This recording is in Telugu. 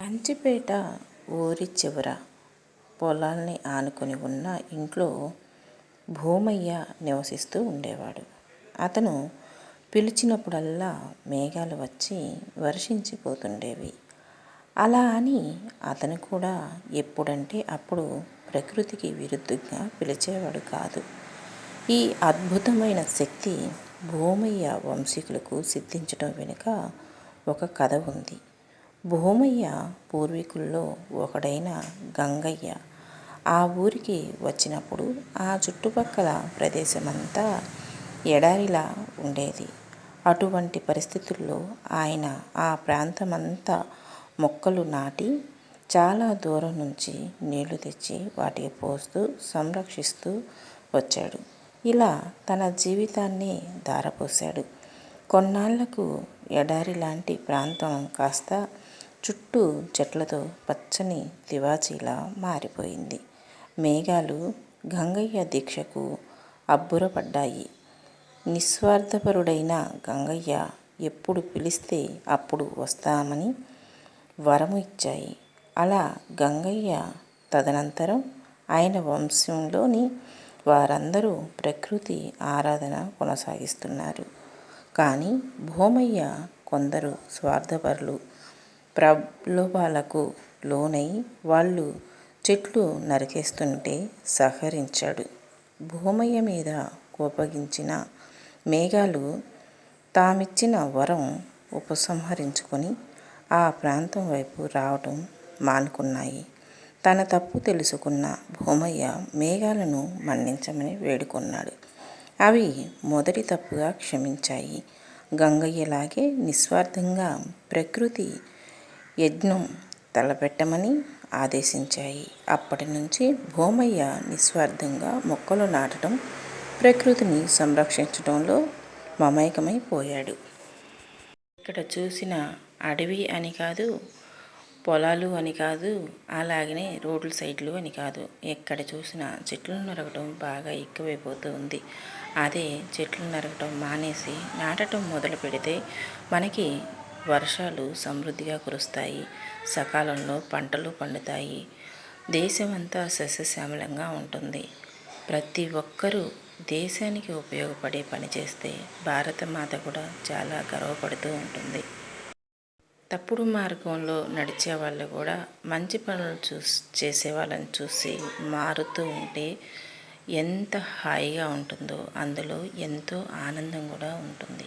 కంచిపేట ఊరి చివర పొలాల్ని ఆనుకుని ఉన్న ఇంట్లో భూమయ్య నివసిస్తూ ఉండేవాడు. అతను పిలిచినప్పుడల్లా మేఘాలు వచ్చి వర్షించిపోతుండేవి అలా అని అతను కూడా ఎప్పుడంటే అప్పుడు ప్రకృతికి విరుద్ధంగా పిలిచేవాడు కాదు. ఈ అద్భుతమైన శక్తి భూమయ్య వంశీకులకు సిద్ధించడం వెనుక ఒక కథ ఉంది. భూమయ్య పూర్వీకుల్లో ఒకడైన గంగయ్య ఆ ఊరికి వచ్చినప్పుడు ఆ చుట్టుపక్కల ప్రదేశమంతా ఎడారిలా ఉండేది. అటువంటి పరిస్థితుల్లో ఆయన ఆ ప్రాంతమంతా మొక్కలు నాటి చాలా దూరం నుంచి నీళ్ళు తెచ్చి వాటికి పోస్తూ సంరక్షిస్తూ వచ్చాడు. ఇలా తన జీవితాన్ని దారపోశాడు కొన్నాళ్ళకు ఎడారిలాంటి ప్రాంతం కాస్త చుట్టూ చెట్లతో పచ్చని తివాచీలా మారిపోయింది. మేఘాలు గంగయ్య దీక్షకు అబ్బురపడ్డాయి. నిస్వార్థపరుడైన గంగయ్య ఎప్పుడు పిలిస్తే అప్పుడు వస్తామని వరము ఇచ్చాయి. అలా గంగయ్య తదనంతరం ఆయన వంశంలోని వారందరూ ప్రకృతి ఆరాధన కొనసాగిస్తున్నారు. కానీ భూమయ్య కొందరు స్వార్థపరులు ప్రలోభాలకు లోనై వాళ్ళు చెట్లు నరికేస్తుంటే సహకరించాడు. భూమయ్య మీద కోపగించిన మేఘాలు తామిచ్చిన వరం ఉపసంహరించుకొని ఆ ప్రాంతం వైపు రావటం మానుకున్నాయి. తన తప్పు తెలుసుకున్న భూమయ్య మేఘాలను మన్నించమని వేడుకున్నాడు. అవి మొదటి తప్పుగా క్షమించాయి. గంగయ్యలాగే నిస్వార్థంగా ప్రకృతి యజ్ఞం తలపెట్టమని ఆదేశించాయి. అప్పటి నుంచి భూమయ్య నిస్వార్థంగా మొక్కలు నాటడం, ప్రకృతిని సంరక్షించటంలో మమేకమైపోయాడు ఇక్కడ చూసిన అడవి అని కాదు, పొలాలు అని కాదు, అలాగనే రోడ్ల సైడ్లు అని కాదు. ఎక్కడ చూసినా చెట్లు నరకటం బాగా ఎక్కువైపోతూ ఉంది. అదే చెట్లు నరకటం మానేసి నాటటం మొదలుపెడితే మనకి వర్షాలు సమృద్ధిగా కురుస్తాయి. సకాలంలో పంటలు పండుతాయి. దేశమంతా సస్యశ్యామలంగా ఉంటుంది. ప్రతి ఒక్కరూ దేశానికి ఉపయోగపడే పని చేస్తే భారతమాత కూడా చాలా గర్వపడుతూ ఉంటుంది. తప్పుడు మార్గంలో నడిచే వాళ్ళు కూడా మంచి పనులు చూసి చేసే వాళ్ళని చూసి మారుతూ ఉంటే ఎంత హాయిగా ఉంటుందో అందులో ఎంతో ఆనందం కూడా ఉంటుంది.